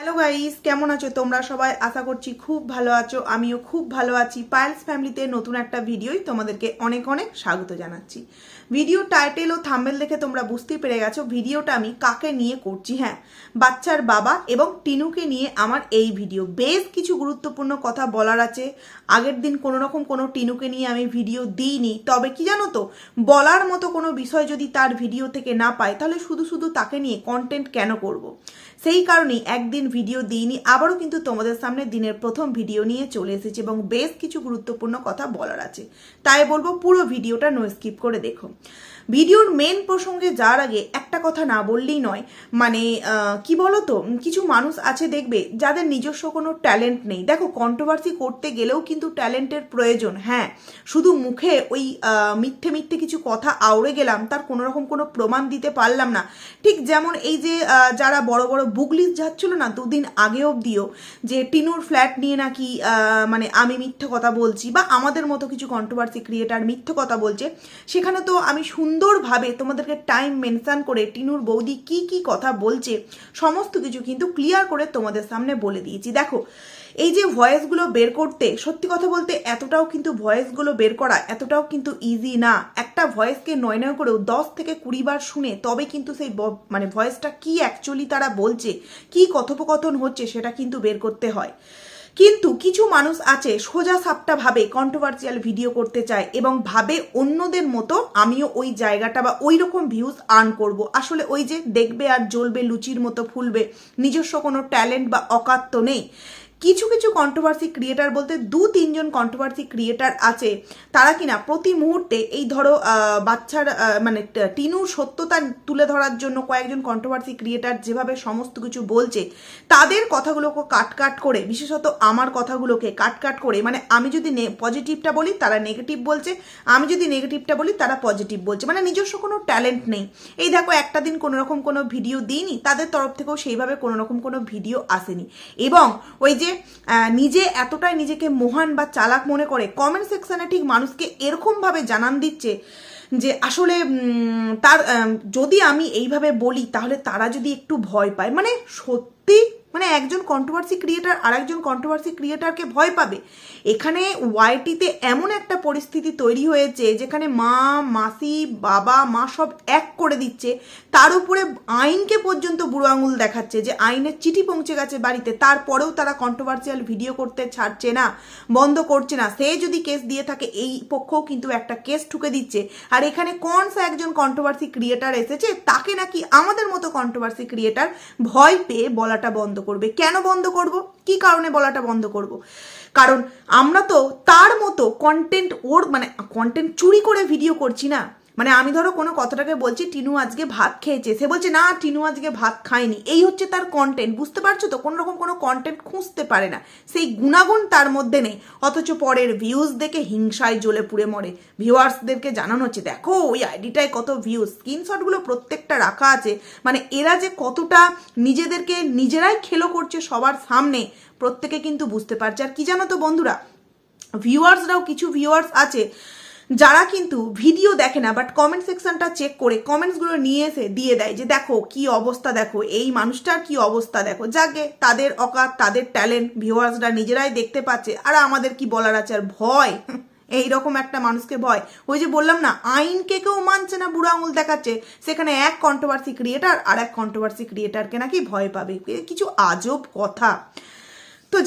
Hello guys কেমন আছো? তোমরা সবাই আশা করছি খুব ভালো আছো। আমিও খুব ভালো আছি। পায়েলস ফ্যামিলিতে নতুন একটা ভিডিওই তোমাদেরকে অনেক অনেক স্বাগত জানাচ্ছি। ভিডিও টাইটেল ও থাম্বেল দেখে তোমরা বুঝতেই পেরে গেছো ভিডিওটা আমি কাকে নিয়ে করছি? হ্যাঁ বাচ্চার বাবা এবং টিনুকে নিয়ে আমার এই ভিডিও বেশ কিছু গুরুত্বপূর্ণ কথা বলার আছে। আগের দিন কোনো রকম কোনো টিনুকে নিয়ে আমি ভিডিও দিইনি। তবে কি জানো তো, বলার মতো কোনো বিষয় যদি তার ভিডিও থেকে না পাই তাহলে শুধু শুধু তাকে নিয়ে কন্টেন্ট কেন করব। সেই কারণেই একদিন ভিডিও দিইনি, আবারও কিন্তু তোমাদের সামনে দিনের প্রথম ভিডিও নিয়ে চলে এসেছি এবং বেশ কিছু গুরুত্বপূর্ণ কথা বলার আছে। তাই বলব পুরো ভিডিওটা নো স্কিপ করে দেখো। ভিডিওর মেন প্রসঙ্গে যাওয়ার আগে একটা কথা না বললেই নয়। মানে কি বলতো? কিছু মানুষ আছে দেখবে, যাদের নিজস্ব কোনো ট্যালেন্ট নেই। দেখো কন্ট্রোভার্সি করতে গেলেও কিন্তু ট্যালেন্টের প্রয়োজন হ্যাঁ। শুধু মুখে ওই মিথ্যে মিথ্যে কিছু কথা আউড়ে গেলাম, তার কোনো রকম কোনো প্রমাণ দিতে পারলাম না। ঠিক যেমন এই যে যারা বড় বড় বুকলিস যাচ্ছিল না দুদিন আগে অবধিও, যে টিনুর ফ্ল্যাট নিয়ে নাকি মানে আমি মিথ্যে কথা বলছি, বা আমাদের মতো কিছু কন্ট্রোভার্সি ক্রিয়েটার মিথ্যে কথা বলছে, সেখানে তো আমি সুন্দরভাবে তোমাদেরকে টাইম মেনশান করে টিনুর বৌদি কি কি কথা বলছে, সমস্ত কিছু কিন্তু ক্লিয়ার করে তোমাদের সামনে বলে দিয়েছি। দেখো, এই যে ভয়েসগুলো বের করতে, সত্যি কথা বলতে এতটাও কিন্তু ভয়েসগুলো বের করা এতটাও কিন্তু ইজি না। একটা ভয়েসকে নয় নয় করেও দশ থেকে কুড়ি বার শুনে তবে কিন্তু সেই মানে ভয়েসটা কি অ্যাকচুয়ালি তারা বলছে, কি কথোপকথন হচ্ছে সেটা কিন্তু বের করতে হয়। কিন্তু কিছু মানুষ আছে সোজা সাপটা ভাবে কন্ট্রোভার্সিয়াল ভিডিও করতে চায় এবং ভাবে অন্যদের মতো আমিও ওই জায়গাটা বা ওই রকম ভিউজ আর্ন করব। আসলে ওই যে দেখবে আর জ্বলবে, লুচির মতো ফুলবে, নিজস্ব কোনো ট্যালেন্ট বা অকাত্য নেই। কিছু কিছু কন্ট্রোভার্সি ক্রিয়েটার বলতে দু তিনজন কন্ট্রোভার্সি ক্রিয়েটার আছে, তারা কিনা প্রতি মুহূর্তে এই ধরো বাচ্চার মানে টিনুর সত্যতা তুলে ধরার জন্য কয়েকজন কন্ট্রোভার্সি ক্রিয়েটার যেভাবে সমস্ত কিছু বলছে, তাদের কথাগুলোকে কাট কাট করে, বিশেষত আমার কথাগুলোকে কাট কাট করে মানে আমি যদি পজিটিভটা বলি তারা নেগেটিভ বলছে, আমি যদি নেগেটিভটা বলি তারা পজিটিভ বলছে মানে নিজস্ব কোনো ট্যালেন্ট নেই। এই দেখো, একটা দিন কোনো রকম কোনো ভিডিও দিইনি, তাদের তরফ থেকেও সেইভাবে কোনো রকম কোনো ভিডিও আসেনি। এবং ওই যে নিজে এতটাই নিজেকে মহান বা চালাক মনে করে কমেন্ট সেকশানে ঠিক মানুষকে এরকমভাবে জানান দিচ্ছে যে আসলে তার যদি আমি এইভাবে বলি তাহলে তারা যদি একটু ভয় পায় মানে সত্যি মানে একজন কন্ট্রোভার্সি ক্রিয়েটার আর একজন কন্ট্রোভার্সি ক্রিয়েটারকে ভয় পাবে। এখানে ওয়াইটিতে এমন একটা পরিস্থিতি তৈরি হয়েছে যেখানে মা, মাসি, বাবা, মা সব এক করে দিচ্ছে। তার উপরে আইনকে পর্যন্ত বুড়ো আঙুল দেখাচ্ছে যে আইনের চিঠি পৌঁছে গেছে বাড়িতে। তারপরেও তারা কন্ট্রোভার্সিয়াল ভিডিও করতে ছাড়ছে না, বন্ধ করছে না। সে যদি কেস দিয়ে থাকে, এই পক্ষও কিন্তু একটা কেস ঠুকে দিচ্ছে। আর এখানে কোন সা একজন কন্ট্রোভার্সি ক্রিয়েটার এসেছে, তাকে নাকি আমাদের মতো কন্ট্রোভার্সি ক্রিয়েটার ভয় পেয়ে বলাটা বন্ধ করবে? কেন বন্ধ করব? কি কারণে বলাটা বন্ধ করব? কারণ আমরা তো তার মতো কন্টেন্ট ওর মানে কন্টেন্ট চুরি করে ভিডিও করছি না। মানে আমি ধরো কোনো কথাটাকে বলছি, টিনু আজকে ভাত খেয়েছে। সে বলছে, না, টিনু আজকে ভাত খায়নি। এই হচ্ছে তার কন্টেন্ট বুঝতে পারছ তো? কোনো রকম কোনো কন্টেন্ট খুঁজতে পারে না। সেই গুণাগুণ তার মধ্যে নেই। অথচ পরের ভিউজ দেখে হিংসায় জ্বলে পুড়ে মরে। ভিউয়ার্সদেরকে জানানো হচ্ছে, দেখো, ওই আইডিটায় কত ভিউজ স্ক্রিনশটগুলো প্রত্যেকটা রাখা আছে। মানে এরা যে কতটা নিজেদেরকে নিজেরাই খেলো করছে সবার সামনে, প্রত্যেকে কিন্তু বুঝতে পারছে। আর কি জানো তো বন্ধুরা? ভিউয়ার্সরাও কিছু ভিউয়ার্স আছে যারা কিন্তু ভিডিও দেখে না বাট কমেন্ট সেকশনটা চেক করে কমেন্টসগুলো নিয়ে এসে দিয়ে দেয় যে, দেখো কি অবস্থা, দেখো, এই মানুষটার কি অবস্থা, দেখো, যাকে তাদের অকাত, তাদের ট্যালেন্ট ভিউয়ার্সরা নিজেরাই দেখতে পাচ্ছে, আর আমাদের কি বলার আছে, আর ভয় এই রকম একটা মানুষকে ভয়। ওই যে বললাম না, আইনকে কেউ মানছে না, বুড়ো আঙুল দেখাচ্ছে, সেখানে এক কন্ট্রোভার্সি ক্রিয়েটার আর এক কন্ট্রোভার্সি ক্রিয়েটারকে নাকি ভয় পাবে। কিছু আজব কথা।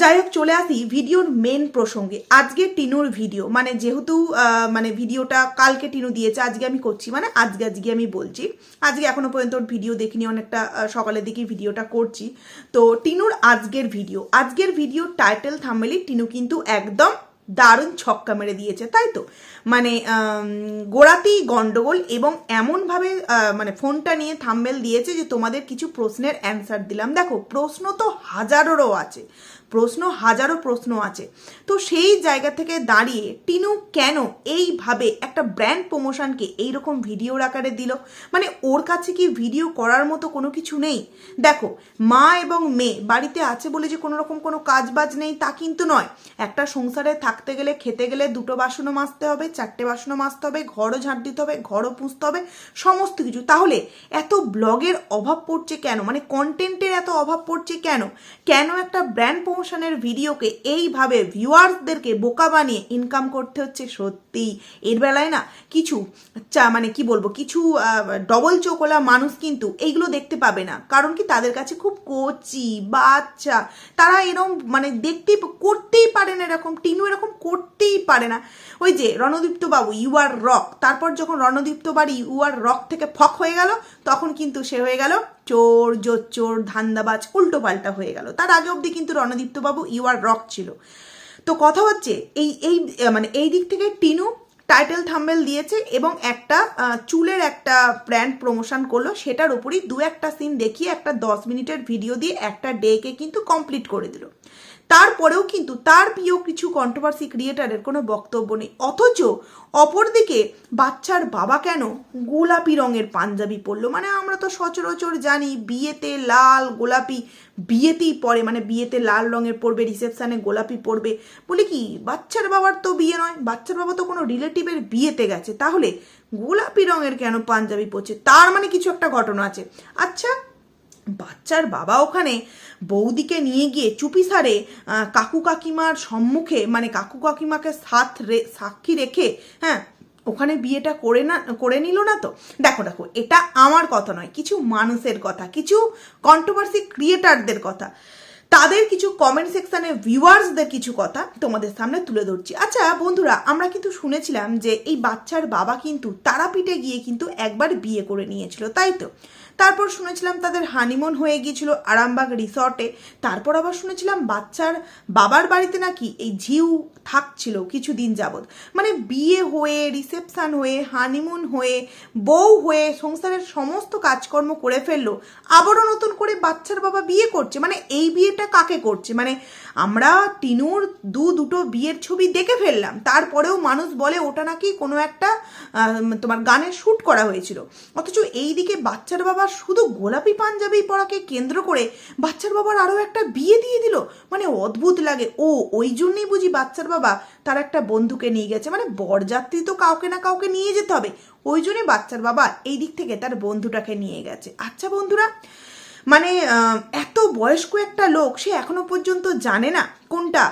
যাই হোক, চলে আসি ভিডিওর মেন প্রসঙ্গে। আজকে টিনুর ভিডিও মানে যেহেতু মানে ভিডিওটা কালকে টিনু দিয়েছে, আজকে আমি করছি মানে আজকে আজকে আমি বলছি। আজকে এখনও পর্যন্ত ওর ভিডিও দেখিনি, অনেকটা সকালের দিকে ভিডিওটা করছি। তো টিনুর আজকের ভিডিও আজকের ভিডিও টাইটেল থামেলি টিনু কিন্তু একদম দারুণ ছক্কা মেরে দিয়েছে, তাই তো? মানে গোড়াতেই গন্ডগোল এবং এমনভাবে মানে ফোনটা নিয়ে থাম্বেল দিয়েছে যে তোমাদের কিছু প্রশ্নের অ্যান্সার দিলাম। দেখো, প্রশ্ন তো হাজারোরও আছে। প্রশ্ন, হাজারো প্রশ্ন আছে। তো সেই জায়গা থেকে দাঁড়িয়ে টিনু কেন এইভাবে একটা ব্র্যান্ড প্রমোশনকে এইরকম ভিডিওর আকারে দিল? মানে ওর কাছে কি ভিডিও করার মতো কোনো কিছু নেই? দেখো, মা এবং মেয়ে বাড়িতে আছে বলে যে কোনো রকম কোনো কাজ বাজ নেই, তা কিন্তু নয়। একটা সংসারে থাকতে গেলে, খেতে গেলে দুটো বাসনও মাজতে হবে, চারটে বাসনও মাজতে হবে, ঘরও ঝাঁট দিতে হবে, ঘরও পুষতে হবে, সমস্ত কিছু। তাহলে এত ব্লগের অভাব পড়ছে কেন? মানে কন্টেন্টের এত অভাব পড়ছে কেন? কেন একটা ব্র্যান্ড প্রমোশনের ভিডিওকে এইভাবে ভিউয়ার্সদেরকে বোকা বানিয়ে ইনকাম করতে হচ্ছে সত্যি। এর বেলায় না কিছু চা মানে কি বলব, কিছু ডবল চোখলা মানুষ কিন্তু এইগুলো দেখতে পাবে না। কারণ কি তাদের কাছে খুব কচি, বাচ্চা। তারা এরকম মানে দেখতেই করতেই পারে না এরকম, টিনু এরকম করতেই পারে না। ওই যে রণদীপ্ত বাবু ইউ আর রক তারপর যখন রণদীপ্ত বাড়ি ইউ আর রক থেকে ফক হয়ে গেল, তখন কিন্তু সে হয়ে গেল চোর, জোচ্চোর, ধান্দাবাজ উল্টো পাল্টা হয়ে গেল। তার আগে অবধি কিন্তু রণদীপ্ত বাবু ইউ আর রক ছিল। তো কথা হচ্ছে, এই এই মানে এই দিক থেকে টিনু টাইটেল থাম্বেল দিয়েছে এবং একটা চুলের একটা ব্র্যান্ড প্রমোশন করল। সেটার উপরই দু একটা সিন দেখিয়ে একটা দশ মিনিটের ভিডিও দিয়ে একটা ডেকে কিন্তু কমপ্লিট করে দিল। তারপরেও কিন্তু তার প্রিয় কিছু কন্ট্রোভার্সি ক্রিয়েটারের কোনো বক্তব্য নেই। অথচ অপরদিকে বাচ্চার বাবা কেন গোলাপি রঙের পাঞ্জাবি পরলো? মানে আমরা তো সচরাচর জানি বিয়েতে লাল গোলাপি বিয়েতেই পরে মানে বিয়েতে লাল রঙের পরবে রিসেপশানে গোলাপি পরবে। বলি কি, বাচ্চার বাবার তো বিয়ে নয়, বাচ্চার বাবা তো কোনো রিলেটিভের বিয়েতে গেছে। তাহলে গোলাপি রঙের কেন পাঞ্জাবি পরছে? তার মানে কিছু একটা ঘটনা আছে। আচ্ছা বাচ্চার বাবা ওখানে বৌদিকে নিয়ে গিয়ে চুপিসারে কাকু কাকিমার সম্মুখে মানে কাকু কাকিমাকে সাথ রে, সাক্ষী রেখে হ্যাঁ ওখানে বিয়েটা করে না, করে নিল না তো? দেখো দেখো, এটা আমার কথা নয়, কিছু মানুষের কথা, কিছু কন্ট্রোভার্সি ক্রিয়েটারদের কথা। তাদের কিছু কমেন্ট সেকশানে ভিউয়ার্সদের কিছু কথা তোমাদের সামনে তুলে ধরছি। আচ্ছা বন্ধুরা, আমরা কিন্তু শুনেছিলাম যে এই বাচ্চার বাবা কিন্তু তারাপীঠে গিয়ে কিন্তু একবার বিয়ে করে নিয়েছিল, তাই তো? তারপর শুনেছিলাম তাদের হানিমুন হয়ে গিয়েছিল আরামবাগ রিসর্টে। তারপর আবার শুনেছিলাম বাচ্চার বাবার বাড়িতে নাকি এই ঝিউ থাকছিল কিছুদিন যাবৎ। মানে বিয়ে হয়ে রিসেপশন হয়ে হানিমুন হয়ে, বউ হয়ে সংসারের সমস্ত কাজকর্ম করে ফেলল। আবারও নতুন করে বাচ্চার বাবা বিয়ে করছে। মানে এই বিয়েটা কাকে করছে? মানে আমরা টিনুর দু দুটো বিয়ের ছবি দেখে ফেললাম। তারপরেও মানুষ বলে ওটা নাকি কোনো একটা তোমার গানের শ্যুট করা হয়েছিল। অথচ এই দিকে বাচ্চার বাবা শুধু গোলাপি পাঞ্জাবি পরাকে কেন্দ্র করে বাচ্চার বাবার আরও একটা বিয়ে দিয়ে দিল। মানে অদ্ভুত লাগে। ও ওই জন্যই বুঝি বাচ্চার বাবা তার একটা বন্ধুকে নিয়ে গেছে। মানে বরযাত্রী তো কাউকে না কাউকে নিয়ে যেতে হবে। ওই জন্যই বাচ্চার বাবা এই দিক থেকে তার বন্ধুটাকে নিয়ে গেছে। আচ্ছা বন্ধুরা মানে এত বয়স্ক একটা লোক, সে এখনও পর্যন্ত জানে না কোনটা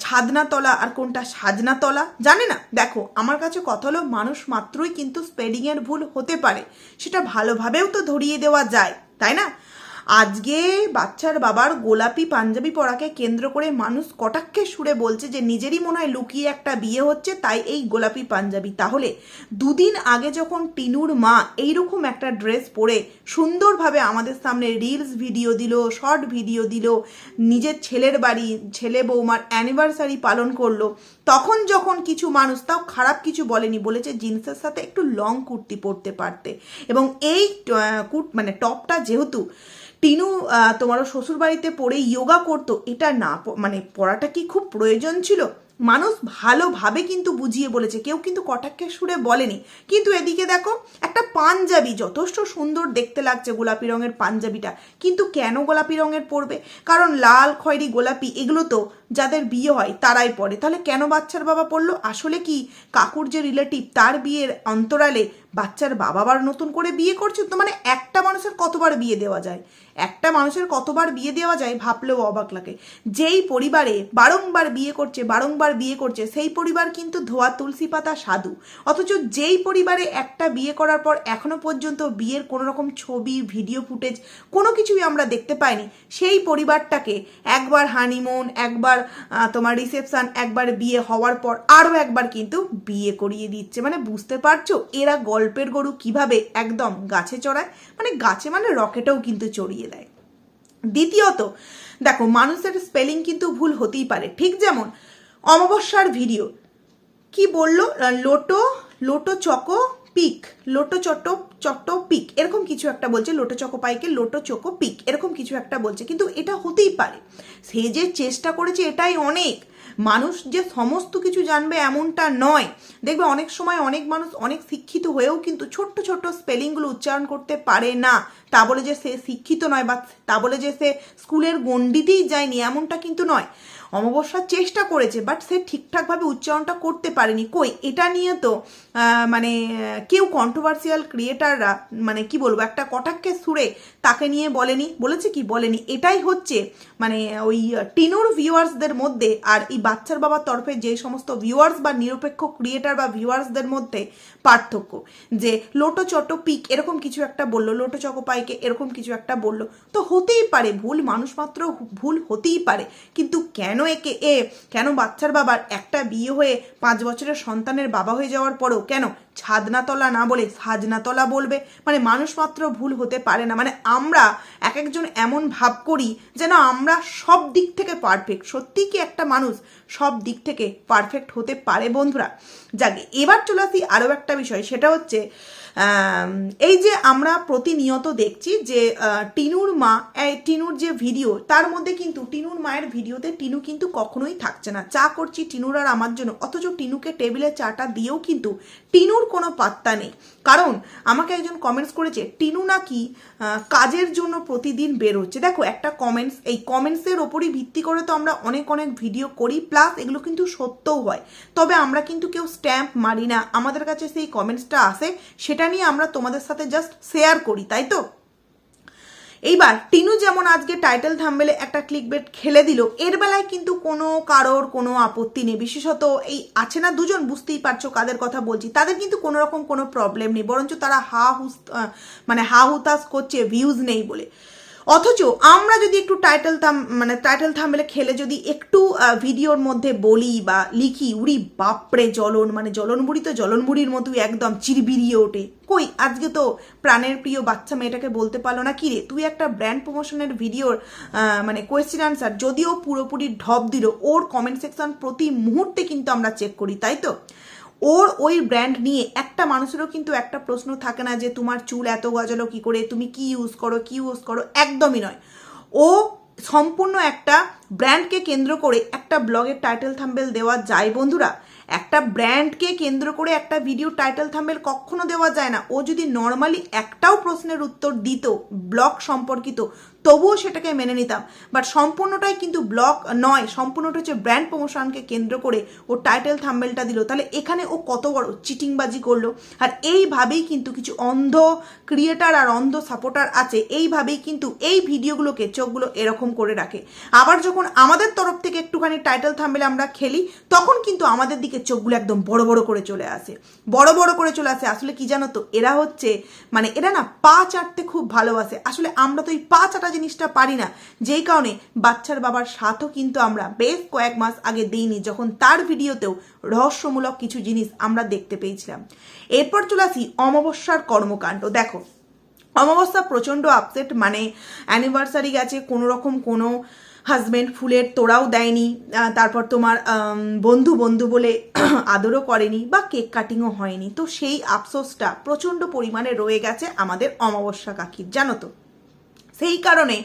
ছাদনা ছাদনাতলা আর কোনটা সাজনাতলা। জানে না? দেখো, আমার কাছে কথা হলো মানুষ মাত্রই কিন্তু স্পেলিংয়ের ভুল হতে পারে। সেটা ভালোভাবেও তো ধরিয়ে দেওয়া যায়, তাই না? আজকে বাচ্চার বাবার গোলাপি পাঞ্জাবি পরাকে কেন্দ্র করে মানুষ কটাক্ষে সুরে বলছে যে নিজেরই মনে হয় লুকিয়ে একটা বিয়ে হচ্ছে, তাই এই গোলাপি পাঞ্জাবি। তাহলে দুদিন আগে যখন টিনুর মা এইরকম একটা ড্রেস পরে সুন্দরভাবে আমাদের সামনে রিলস ভিডিও দিল, শর্ট ভিডিও দিল, নিজের ছেলের বাড়ি, ছেলে বৌমার অ্যানিভার্সারি পালন করল, তখন যখন কিছু মানুষ, তাও খারাপ কিছু বলেনি, বলেছে জিন্সের সাথে একটু লং কুর্তি পরতে পারতে। এবং এই কুট মানে টপটা যেহেতু টিনু তোমারও শ্বশুর বাড়িতে পড়ে ইয়োগা করতো, এটা না মানে পড়াটা কি খুব প্রয়োজন ছিল? মানুষ ভালোভাবে কিন্তু বুঝিয়ে বলেছে, কেউ কিন্তু কটাক্ষে সুরে বলেনি। কিন্তু এদিকে দেখো, একটা পাঞ্জাবি যথেষ্ট সুন্দর দেখতে লাগছে গোলাপি রঙের পাঞ্জাবিটা, কিন্তু কেন গোলাপি রঙের পরবে? কারণ লাল, খয়েরি, গোলাপি, এগুলো তো যাদের বিয়ে হয় তারাই পড়ে। তাহলে কেন বাচ্চার বাবা পড়ল? আসলে কি কাকুর যে রিলেটিভ তার বিয়ের অন্তরালে বাচ্চার বাবা আবার নতুন করে বিয়ে করছে? তো মানে একটা মানুষের কতবার বিয়ে দেওয়া যায়? একটা মানুষের কতবার বিয়ে দেওয়া যায় ভাবলেও অবাক লাগে। যেই পরিবারে বারংবার বিয়ে করছে, বারংবার বিয়ে করছে, সেই পরিবার কিন্তু ধোয়া, তুলসী পাতা, সাধু। অথচ যেই পরিবারে একটা বিয়ে করার পর এখনও পর্যন্ত বিয়ের কোনো রকম ছবি, ভিডিও ফুটেজ কোনো কিছুই আমরা দেখতে পাইনি, সেই পরিবারটাকে একবার হানিমুন একবার আহ, তোমার রিসেপশন একবার বিয়ে হওয়ার পর আরও একবার কিন্তু বিয়ে করিয়ে দিচ্ছে। মানে বুঝতে পারছ? এরা গল্পের গরু কীভাবে একদম গাছে চড়ায়? মানে গাছে মানে রকেটেও কিন্তু চড়িয়ে দেয়। দ্বিতীয়ত দেখো মানুষের স্পেলিং কিন্তু ভুল হতেই পারে। ঠিক যেমন অমাবস্যার ভিডিও কি বলল? Lotto lotto choco pick. Lotto চটো চট্ট পিক, এরকম কিছু একটা বলছে, লোটো চকো পাইকে লোটো চকো পিক, এরকম কিছু একটা বলছে, কিন্তু এটা হতেই পারে। সে যে চেষ্টা করেছে এটাই অনেক। মানুষ যে সমস্ত কিছু জানবে এমনটা নয়। দেখবে অনেক সময় অনেক মানুষ অনেক শিক্ষিত হয়েও কিন্তু ছোট্ট ছোট্ট স্পেলিংগুলো উচ্চারণ করতে পারে না। তা বলে যে সে শিক্ষিত নয় বা তা বলে যে সে স্কুলের গণ্ডিতেই যায়নি, এমনটা কিন্তু নয়। অমাবস্যার চেষ্টা করেছে বাট সে ঠিকঠাকভাবে উচ্চারণটা করতে পারেনি। কই? এটা নিয়ে তো মানে কেউ কন্ট্রোভার্সিয়াল ক্রিয়েটাররা মানে কি বলব, একটা কটাক্ষের সুরে তাকে নিয়ে বলেনি। বলেছে কি? বলেনি। এটাই হচ্ছে মানে ওই টিনুর ভিউয়ার্সদের মধ্যে আর এই বাচ্চার বাবার তরফে যে সমস্ত ভিউয়ার্স বা নিরপেক্ষ ক্রিয়েটার বা ভিউয়ার্সদের মধ্যে পার্থক্য। যে লোটো চটো পিক এরকম কিছু একটা বলল, লোটো চকোপাইকে এরকম কিছু একটা বলল। তো হতেই পারে, ভুল মানুষ মাত্র ভুল হতেই পারে। কিন্তু কেন একে, এ, কেন বাচ্চার বাবার একটা বিয়ে হয়ে পাঁচ বছরের সন্তানের বাবা হয়ে যাওয়ার পরও কেন ছাদনাতলা না বলে সাজনাতলা বলবে? মানে মানুষ মাত্র ভুল হতে পারে না। মানে আমরা এক একজন এমন ভাব করি যেন আমরা সব দিক থেকে পারফেক্ট সত্যি কি একটা মানুষ সব দিক থেকে পারফেক্ট হতে পারে বন্ধুরা? যাকে, এবার চলে আসি আরও একটা বিষয়। সেটা হচ্ছে এই যে আমরা প্রতিনিয়ত দেখছি যে টিনুর মা টিনুর যে ভিডিও, তার মধ্যে কিন্তু টিনুর মায়ের ভিডিওতে টিনু কিন্তু কখনোই থাকছে না। চা করছি টিনুর আর আমার জন্য, অথচ টিনুকে টেবিলে চাটা দিয়েও কিন্তু টিনুর কোনো পাত্তা নেই। কারণ, আমাকে একজন কমেন্টস করেছে, টিনু নাকি কাজের জন্য প্রতিদিন বেরোচ্ছে দেখো, একটা কমেন্টস এই কমেন্টসের ওপরই ভিত্তি করে তো আমরা অনেক অনেক ভিডিও করি প্লাস এগুলো কিন্তু সত্যও হয়। তবে আমরা কিন্তু কেউ স্ট্যাম্প মারি না। আমাদের কাছে সেই কমেন্টসটা আসে, সেটা নিয়ে আমরা তোমাদের সাথে জাস্ট শেয়ার করি, তাই তো? এইবার, টিনু যেমন আজকে টাইটেল থাম্বেলে একটা ক্লিক বেট খেলে দিল, এর বেলায় কিন্তু কোনো কারোর কোনো আপত্তি নেই। বিশেষত এই আছে না দুজন, বুঝতেই পারছ কাদের কথা বলছি। তাদের কিন্তু কোনো রকম কোনো প্রবলেম নেই, বরঞ্চ তারা হা হুস মানে হা হুতাস করছে ভিউজ নেই বলে। অথচ আমরা যদি একটু টাইটেল থাম মানে টাইটেল থামলে খেলে যদি একটু ভিডিওর মধ্যে বলি বা লিখি উড়ি বাপরে, জ্বলন মানে জ্বলনবুড়ি তো জ্বলনবুড়ির মতোই একদম চিরবিরিয়ে ওঠে। কই, আজকে তো প্রাণের প্রিয় বাচ্চা মেয়েটাকে বলতে পারল না। কি রে তুই একটা ব্র্যান্ড প্রমোশনের ভিডিওর মানে কোয়েশ্চেন আনসার যদিও পুরোপুরি ঢপ দিল, ওর কমেন্ট সেকশন প্রতি মুহূর্তে কিন্তু আমরা চেক করি, তাই তো? ওর ওই ব্র্যান্ড নিয়ে একটা মানুষেরও কিন্তু একটা প্রশ্ন থাকে না যে তোমার চুল এত গজালো কি করে? তুমি কি ইউজ করো? কি ইউজ করো? একদমই নয়। ও সম্পূর্ণ একটা ব্র্যান্ডকে কেন্দ্র করে একটা ব্লগের টাইটেল থাম্বেল দেওয়া যায়, বন্ধুরা। একটা ব্র্যান্ডকে কেন্দ্র করে একটা ভিডিও টাইটেল থাম্বেল কখনো দেওয়া যায় না। ও যদি নর্মালি একটাও প্রশ্নের উত্তর দিত ব্লগ সম্পর্কিত, তবুও সেটাকে মেনে নিতাম। বাট সম্পূর্ণটাই কিন্তু ব্লগ নয়, সম্পূর্ণটা হচ্ছে ব্র্যান্ড প্রমোশনকে কেন্দ্র করে ও টাইটেল থাম্বেলটা দিল। তাহলে এখানে ও কত বড় চিটিংবাজি করল? আর এইভাবেই কিন্তু কিছু অন্ধ ক্রিয়েটার আর অন্ধ সাপোর্টার আছে। এইভাবেই কিন্তু এই ভিডিওগুলোকে চোখগুলো এরকম করে রাখে। আবার যখন আমাদের তরফ থেকে একটুখানি টাইটেল থাম্বেলে আমরা খেলি, তখন কিন্তু আমাদের দিকে চোখগুলো একদম বড় বড় করে চলে আসে। বড় বড় করে চলে আসে। আসলে কি জানো তো, এরা হচ্ছে মানে এরা না পা চাটতে খুব ভালোবাসে। আসলে আমরা তো এই পা চাটা জিনিসটা পারি না। যেই কারণে বাচ্চার বাবার সাথও কিন্তু আমরা বেশ কয়েক মাস আগে দিইনি, যখন তার ভিডিওতেও রহস্যমূলক কিছু জিনিস আমরা দেখতে পেয়েছিলাম। এরপর চলে আসি অমাবস্যার কর্মকাণ্ড। দেখো, অমাবস্যা প্রচণ্ড আপসেট মানে অ্যানিভার্সারি গেছে, কোনো রকম কোনো হাজবেন্ড ফুলের তোড়াও দেয়নি তারপর তোমার বন্ধু বন্ধু বলে আদরও করেনি বা কেক কাটিংও হয়নি। তো সেই আফসোসটা প্রচণ্ড পরিমাণে রয়ে গেছে আমাদের অমাবস্যা কাকির, জানো তো? সেই কারণে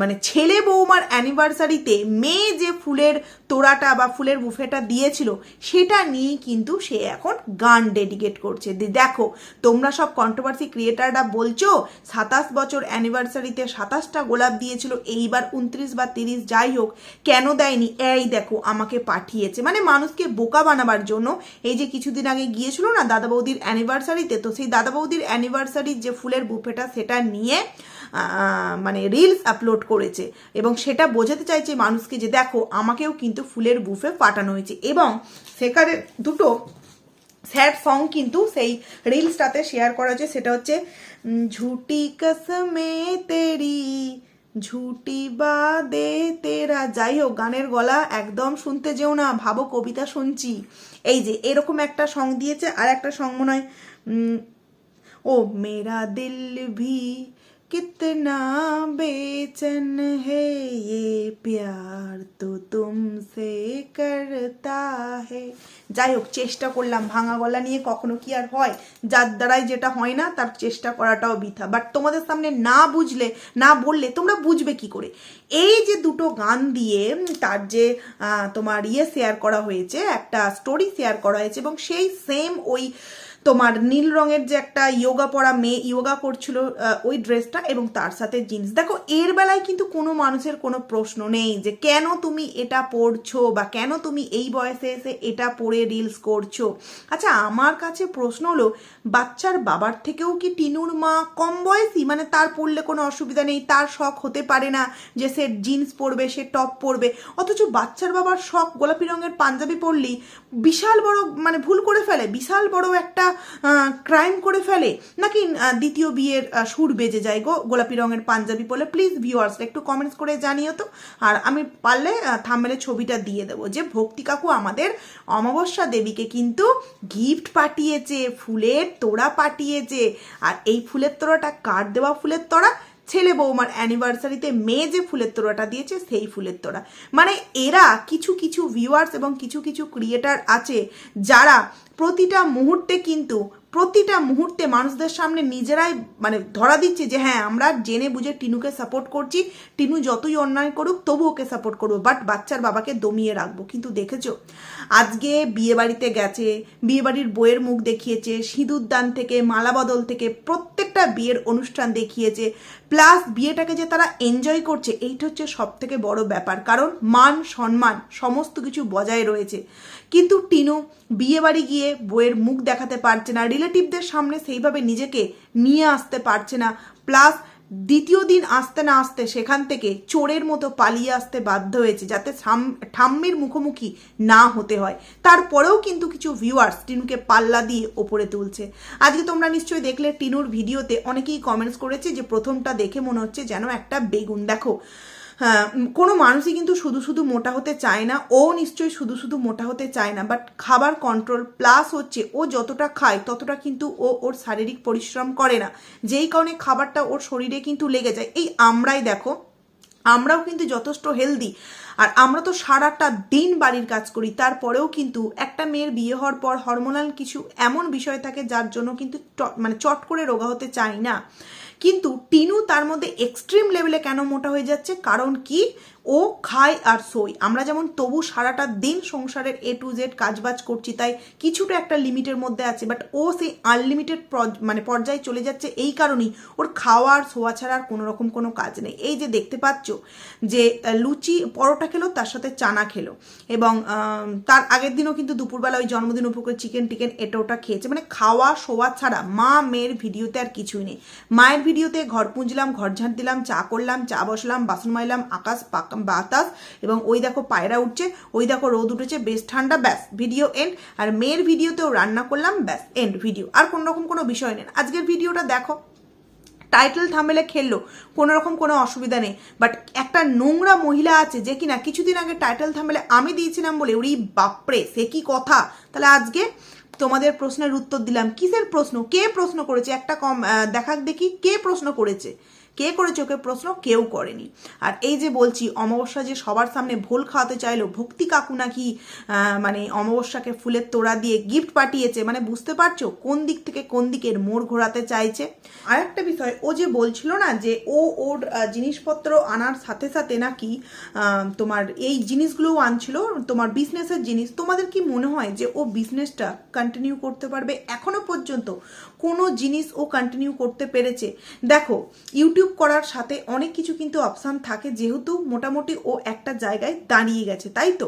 মানে ছেলে বৌমার অ্যানিভার্সারিতে মেয়ে যে ফুলের তোড়াটা বা ফুলের বুফেটা দিয়েছিল, সেটা নিয়েই কিন্তু সে এখন গান ডেডিকেট করছে। দেখো, তোমরা সব কন্ট্রোভার্সি ক্রিয়েটাররা বলছো, সাতাশ বছর অ্যানিভার্সারিতে সাতাশটা গোলাপ দিয়েছিল, এইবার উনত্রিশ বা তিরিশ যাই হোক, কেন দেয়নি? এই দেখো, আমাকে পাঠিয়েছে। মানে মানুষকে বোকা বানাবার জন্য এই যে কিছুদিন আগে গিয়েছিল না দাদা বৌদির অ্যানিভার্সারিতে তো সেই দাদা বৌদির অ্যানিভার্সারির যে ফুলের বুফেটা সেটা নিয়ে মানে রিলস আপলোড করেছে এবং সেটা বোঝাতে চাইছে মানুষকে যে দেখো, আমাকেও কিন্তু ফুলের বুফে পাঠানো হয়েছে এবং সেখানে দুটো স্যাড সং কিন্তু সেই রিলসটাতে শেয়ার করা হয়েছে। সেটা হচ্ছে ঝুটি কসমে তেরি, ঝুটি বা দে তেরা। যাই হোক, গানের গলা একদম শুনতে যেও না, ভাবো কবিতা শুনছি। এই যে, এরকম একটা সং দিয়েছে, আর একটা সং মনে হয় ও, মেরা দিল ভি कितना बेचैन है ये प्यार तो तुमसे करता है যাই হোক চেষ্টা করলাম ভাঙা গলা নিয়ে কখনো কি আর হয় যার দ্বারাই যেটা হয় না তার চেষ্টা করাটাও বৃথা বাট তোমাদের সামনে না বুঝলে না বললে তোমরা বুঝবে কি করে এই যে দুটো গান দিয়ে উম, তার যে আহ, তোমার ইয়ে শেয়ার করা হয়েছে একটা স্টোরি শেয়ার করা হয়েছে এবং সেই সেম ওই তোমার নীল রঙের যে একটা ইয়োগা পরা মেয়ে ইয়োগা করছিল ওই ড্রেসটা এবং তার সাথে জিন্স দেখো, এর বেলায় কিন্তু কোনো মানুষের কোনো প্রশ্ন নেই যে কেন তুমি এটা পড়ছো বা কেন তুমি এই বয়সে এসে এটা পরে রিলস করছ। আচ্ছা আমার কাছে প্রশ্ন হলো, বাচ্চার বাবার থেকেও কি টিনুর মা কম বয়সী? মানে তার পড়লে কোনো অসুবিধা নেই, তার শখ হতে পারে না যে সে জিন্স পরবে, সে টপ পরবে। অথচ বাচ্চার বাবার শখ গোলাপি রঙের পাঞ্জাবি পরলেই বিশাল বড় মানে ভুল করে ফেলে, বিশাল বড় একটা ক্রাইম করে ফেলে? নাকি দ্বিতীয় বিয়ের সুর বেজে যায় গো? গোলাপি রঙের পাঞ্জাবি পরলে প্লিজ ভিউয়ার্স একটু কমেন্টস করে জানিও তো। আর আমি পারলে থামলে ছবিটা দিয়ে দেবো যে, ভক্তি কাকু আমাদের অমাবস্যা দেবীকে কিন্তু গিফট পাঠিয়েছে, ফুলের তোড়া পাঠিয়েছে। আর এই ফুলের তোড়াটা কার দেওয়া ফুলের তোড়া? ছেলে বৌমার অ্যানিভার্সারিতে মেয়ে যে ফুলের তোড়াটা দিয়েছে, সেই ফুলের তোড়া। মানে এরা কিছু কিছু ভিউয়ার্স এবং কিছু কিছু ক্রিয়েটার আছে যারা প্রতিটা মুহূর্তে কিন্তু প্রতিটা মুহূর্তে মানুষদের সামনে নিজেরাই মানে ধরা দিচ্ছে যে হ্যাঁ আমরা জেনে বুঝে টিনুকে সাপোর্ট করছি। টিনু যতই অন্যায় করুক তবু ওকে সাপোর্ট করব। বাট বাচ্চার বাবাকে দমিয়ে রাখব। কিন্তু দেখেছ, আজকে বিয়ে বাড়িতে গেছে বিয়ে বাড়ির বইয়ের মুখ দেখিয়েছে, সিঁদুর দান থেকে মালাবদল থেকে প্রত্যেকটা বিয়ের অনুষ্ঠান দেখিয়েছে। প্লাস বিয়েটাকে যে তারা এনজয় করছে, এইটা হচ্ছে সব থেকে বড় ব্যাপার। কারণ মান, সম্মান, সমস্ত কিছু বজায় রয়েছে। কিন্তু টিনু বিয়ে বাড়ি গিয়ে বইয়ের মুখ দেখাতে পারছে না, রিলেটিভদের সামনে সেইভাবে নিজেকে নিয়ে আসতে পারছে না, প্লাস দ্বিতীয় দিন আসতে না আসতে সেখান থেকে চোরের মতো পালিয়ে আসতে বাধ্য হয়েছে যাতে ঠাম্মির মুখোমুখি না হতে হয়। তারপরেও কিন্তু কিছু ভিউয়ার্স টিনুকে পাল্লা দিয়ে ওপরে তুলছে। আজকে তোমরা নিশ্চয়ই দেখলে টিনুর ভিডিওতে অনেকেই কমেন্টস করেছে যে প্রথমটা দেখে মনে হচ্ছে যেন একটা বেগুন। দেখো কোনো মানুষই কিন্তু শুধু শুধু মোটা হতে চায় না, ও নিশ্চয়ই শুধু শুধু মোটা হতে চায় না বাট খাবার কন্ট্রোল প্লাস হচ্ছে ও যতটা খায় ততটা কিন্তু ও ওর শারীরিক পরিশ্রম করে না। যেই কারণে খাবারটা ওর শরীরে কিন্তু লেগে যায়। এই আমরাই দেখো, আমরাও কিন্তু যথেষ্ট হেলদি আর আমরা তো সারাটা দিন বাড়ির কাজ করি, তারপরেও কিন্তু একটা মেয়ের বিয়ে হওয়ার পর হরমোনাল কিছু এমন বিষয় থাকে যার জন্য কিন্তু মানে চট করে রোগা হতে চাই না। কিন্তু টিনু তার মধ্যে এক্সট্রিম লেভেলে কেন মোটা হয়ে যাচ্ছে? কারণ কি? ও খায় আর সোয় আমরা যেমন তবু সারাটা দিন সংসারের এ টু জেড কাজবাজ করছি, তাই কিছুটা একটা লিমিটের মধ্যে আছে বাট ও সেই আনলিমিটেড মানে পর্যায়ে চলে যাচ্ছে এই কারণেই। ওর খাওয়া আর শোয়া ছাড়া আর কোনো রকম কোনো কাজ নেই। এই যে দেখতে পাচ্ছ যে লুচি, পরোটা খেলো, তার সাথে চানা খেলো এবং তার আগের দিনও কিন্তু দুপুরবেলা ওই জন্মদিন উপকূলে চিকেন টিকেন এটা ওটা খেয়েছে। মানে খাওয়া, শোয়া ছাড়া মা, মেয়ের ভিডিওতে আর কিছুই নেই। মায়ের ভিডিওতে ঘর পুঁজলাম, ঘর ঝাঁট দিলাম, চা করলাম, চা বসলাম, বাসন মাইলাম, আকাশ পাক- বাতাস এবং ওই দেখো পায়রা উঠছে, ওই দেখো রোদ উঠেছে, বেশ ঠান্ডা, ব্যাস ভিডিও এন্ড আর মেয়ের ভিডিওতেও রান্না করলাম, ব্যাস এন্ড ভিডিও আর কোনো রকম কোনো বিষয় নেই। আজকের ভিডিওটা দেখো। টাইটেল থামেলে খেললো, কোনো রকম কোনো অসুবিধা নেই। বাট একটা নোংরা মহিলা আছে যে কিনা কিছুদিন আগে টাইটেল থামেলে আমি দিয়েছিলাম বলে, ওরি বাপরে, সে কি কথা? তাহলে আজকে তোমাদের প্রশ্নের উত্তর দিলাম। কিসের প্রশ্ন? কে প্রশ্ন করেছে? একটা কম দেখাক দেখি, কে প্রশ্ন করেছে? কে করেছে ওকে প্রশ্ন? কেউ করেনি। আর এই যে বলছি, অমাবস্যা যে সবার সামনে ভোল খাওয়াতে চাইলো, ভক্তি কাকু নাকি মানে অমাবস্যাকে ফুলের তোড়া দিয়ে গিফট পাঠিয়েছে মানে বুঝতে পারছ কোন দিক থেকে কোন দিকের মোড় ঘোরাতে চাইছে? আর একটা বিষয়, ও যে বলছিল না যে ও ওর জিনিসপত্র আনার সাথে সাথে নাকি তোমার এই জিনিসগুলোও আনছিল, তোমার বিজনেসের জিনিস। তোমাদের কি মনে হয় যে ও বিজনেসটা কন্টিনিউ করতে পারবে এখনও পর্যন্ত? কোনো জিনিস ও কন্টিনিউ করতে পেরেছে। দেখো ইউটিউব করার সাথে অনেক কিছু কিন্তু অপশান থাকে, যেহেতু মোটামুটি ও একটা জায়গায় দাঁড়িয়ে গেছে, তাই তো?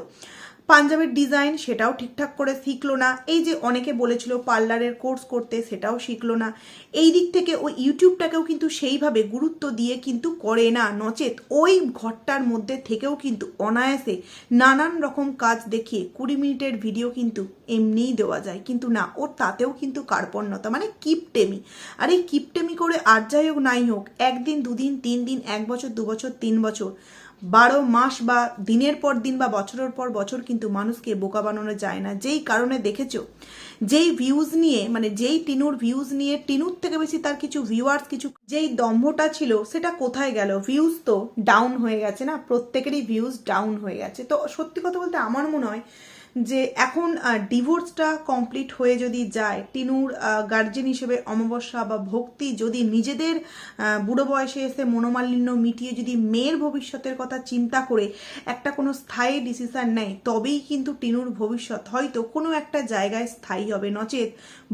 পাঞ্জাবের ডিজাইন সেটাও ঠিকঠাক করে শিখলো না। এই যে অনেকে বলেছিল পার্লারের কোর্স করতে, সেটাও শিখলো না। এই দিক থেকে ও ইউটিউবটাকেও কিন্তু সেইভাবে গুরুত্ব দিয়ে কিন্তু করে না। নচেত ওই ঘরটার মধ্যে থেকেও কিন্তু অনায়াসে নানান রকম কাজ দেখিয়ে কুড়ি মিনিটের ভিডিও কিন্তু এমনিই দেওয়া যায়। কিন্তু না, ওর তাতেও কিন্তু কার্পণ্যতা মানে কিপটেমি। আর এই কিপটেমি করে আর যাই হোক, নাই হোক, একদিন, দুদিন, তিন দিন, এক বছর, দু বছর, তিন বছর বারো মাস বা দিনের পর দিন বা বছরের পর বছর কিন্তু মানুষকে বোকা বানানো যায় না। যেই কারণে দেখেছ, যেই ভিউজ নিয়ে মানে যেই টিনুর ভিউজ নিয়ে টিনুর থেকে বেশি তার কিছু ভিউয়ার্স কিছু যেই দম্ভটা ছিল সেটা কোথায় গেল? ভিউজ তো ডাউন হয়ে গেছে না? প্রত্যেকেরই ভিউজ ডাউন হয়ে গেছে। তো সত্যি কথা বলতে আমার মনে হয় যে এখন ডিভোর্সটা কমপ্লিট হয়ে যদি যায়, টিনুর গার্জেন হিসেবে অমাবস্যা বা ভক্তি যদি নিজেদের বুড়ো বয়সে এসে মনোমালিন্য মিটিয়ে যদি মেয়ের ভবিষ্যতের কথা চিন্তা করে একটা কোনো স্থায়ী ডিসিশন নেয়, তবেই কিন্তু টিনুর ভবিষ্যৎ হয়তো কোনো একটা জায়গায় স্থায়ী হবে। নচেত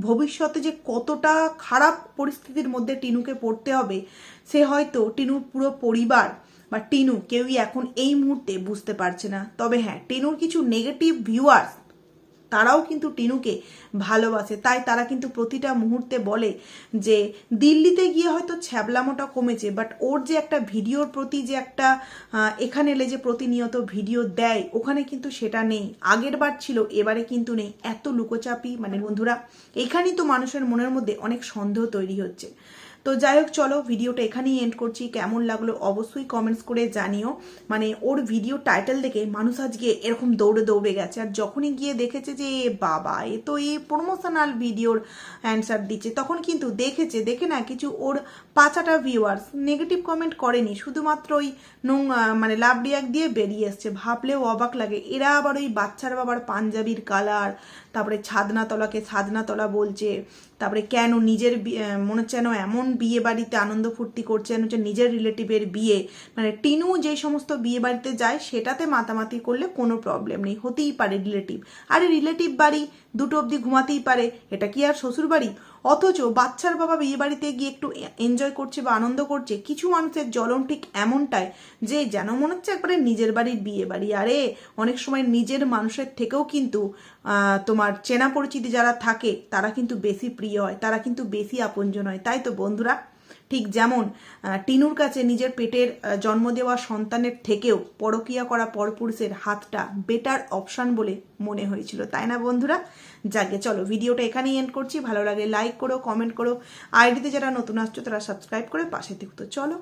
ভবিষ্যতে যে কতটা খারাপ পরিস্থিতির মধ্যে টিনুকে পড়তে হবে, সে হয়তো টিনুর পুরো পরিবার বা টিনু কেউই এখন এই মুহূর্তে বুঝতে পারছে না। তবে হ্যাঁ টিনুর কিছু নেগেটিভ ভিউয়ার্স তারাও কিন্তু টিনুকে ভালোবাসে। তাই তারা কিন্তু প্রতিটা মুহূর্তে বলে যে, দিল্লিতে গিয়ে হয়তো ছ্যাবলামোটা কমেছে বাট ওর যে একটা ভিডিওর প্রতি যে একটা এখানে এলে যে প্রতিনিয়ত ভিডিও দেয়, ওখানে কিন্তু সেটা নেই। আগের বার ছিল, এবারে কিন্তু নেই। এত লুকোচাপি। মানে বন্ধুরা, এখানেই তো মানুষের মনের মধ্যে অনেক সন্দেহ তৈরি হচ্ছে। তো যাই হোক চলো ভিডিওটা এখানেই এন্ড করছি। কেমন লাগল অবশ্যই কমেন্টস করে জানিও। মানে ওর ভিডিও টাইটেল দেখে মানুষ আজকে এরকম দৌড়ে দৌড়ে গেছে। আর যখনই গিয়ে দেখেছে যে, এ বাবা, এ তো এই প্রমোশনাল ভিডিওর অ্যান্সার দিচ্ছে। তখন কিন্তু দেখেছে, দেখে না কিছু ওর পাঁচাটা ভিউয়ার্স নেগেটিভ কমেন্ট করেনি। শুধুমাত্র ওই নোং মানে লাভ রিয়াক দিয়ে বেরিয়ে এসছে। ভাবলেও অবাক লাগে। এরা আবার ওই বাচ্চার বাবার পাঞ্জাবির কালার তারপরে ছাদনাতলাকে ছাদনাতলা বলছে, তারপরে কেন নিজের মনে হচ্ছে যেন এমন বিয়ে বাড়িতে আনন্দ ফুর্তি করছে, যেন হচ্ছে নিজের রিলেটিভের বিয়ে। মানে টিনু যে সমস্ত বিয়ে বাড়িতে যায়, সেটাতে মাতামাতি করলে কোনো প্রবলেম নেই, হতেই পারে রিলেটিভ। আরে রিলেটিভ বাড়ি দুটো অবধি ঘুমাতেই পারে, এটা কি আর শ্বশুর বাড়ি অথচ বাচ্চার বাবা বিয়ে বাড়িতে গিয়ে একটু এনজয় করছে বা আনন্দ করছে, কিছু মানুষের জ্বলন ঠিক এমনটাই যে যেন মনে হচ্ছে একবারে নিজের বাড়ির বিয়ে বাড়ি। আরে, অনেক সময় নিজের মানুষের থেকেও কিন্তু তোমার চেনা পরিচিতি যারা থাকে, তারা কিন্তু বেশি প্রিয় হয়, তারা কিন্তু বেশি আপনজন হয়। তাই তো বন্ধুরা ঠিক যেমন টিনুর কাছে নিজের পেটের জন্ম দেওয়া সন্তানের থেকেও পরকিয়া করা পরপুরুষের হাতটা বেটার অপশান বলে মনে হয়েছিল। তাই না বন্ধুরা? যাকে চলো, ভিডিওটা এখানেই এন্ড করছি। ভালো লাগে লাইক করো কমেন্ট করো। আইডিতে যারা নতুন আসছো, তারা সাবস্ক্রাইব করে পাশে দেখতো চলো